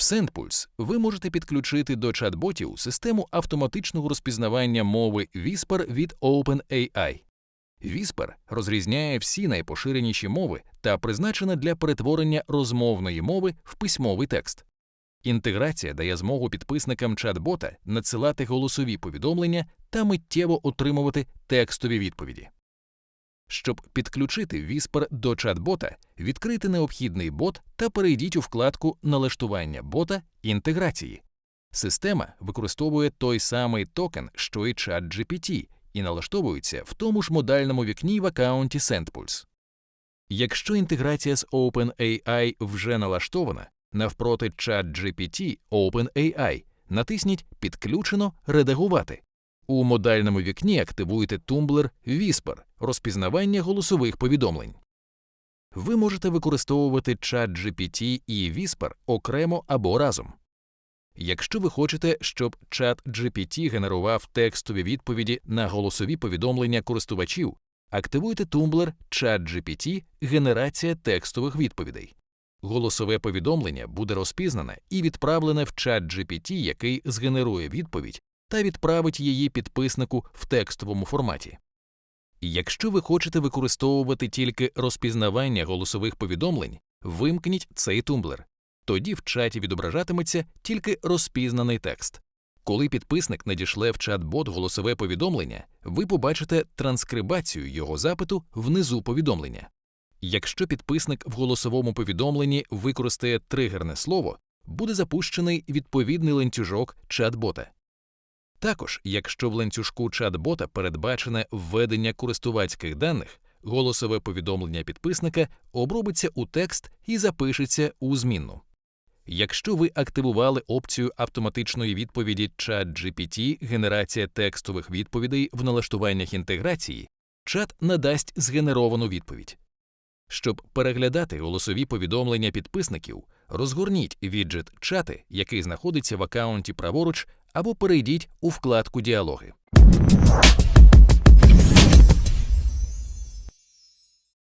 SendPulse ви можете підключити до чат-ботів систему автоматичного розпізнавання мови Whisper від OpenAI. Whisper розрізняє всі найпоширеніші мови та призначена для перетворення розмовної мови в письмовий текст. Інтеграція дає змогу підписникам чат-бота надсилати голосові повідомлення та миттєво отримувати текстові відповіді. Щоб підключити Whisper до чат-бота, відкрийте необхідний бот та перейдіть у вкладку Налаштування бота інтеграції. Система використовує той самий токен, що і ChatGPT, і налаштовується в тому ж модальному вікні в аккаунті SendPulse. Якщо інтеграція з OpenAI вже налаштована, навпроти ChatGPT OpenAI натисніть Підключено редагувати. У модальному вікні активуйте тумблер Whisper розпізнавання голосових повідомлень. Ви можете використовувати ChatGPT і Whisper окремо або разом. Якщо ви хочете, щоб ChatGPT генерував текстові відповіді на голосові повідомлення користувачів, активуйте тумблер ChatGPT генерація текстових відповідей. Голосове повідомлення буде розпізнане і відправлене в ChatGPT, який згенерує відповідь та відправить її підписнику в текстовому форматі. Якщо ви хочете використовувати тільки розпізнавання голосових повідомлень, вимкніть цей тумблер. Тоді в чаті відображатиметься тільки розпізнаний текст. Коли підписник надішле в чат-бот голосове повідомлення, ви побачите транскрибацію його запиту внизу повідомлення. Якщо підписник в голосовому повідомленні використає тригерне слово, буде запущений відповідний ланцюжок чат-бота. Також, якщо в ланцюжку чат-бота передбачене введення користувацьких даних, голосове повідомлення підписника обробиться у текст і запишеться у змінну. Якщо ви активували опцію автоматичної відповіді ChatGPT генерація текстових відповідей в налаштуваннях інтеграції, чат надасть згенеровану відповідь. Щоб переглядати голосові повідомлення підписників, розгорніть віджит чати, який знаходиться в аккаунті праворуч, або перейдіть у вкладку Діалоги.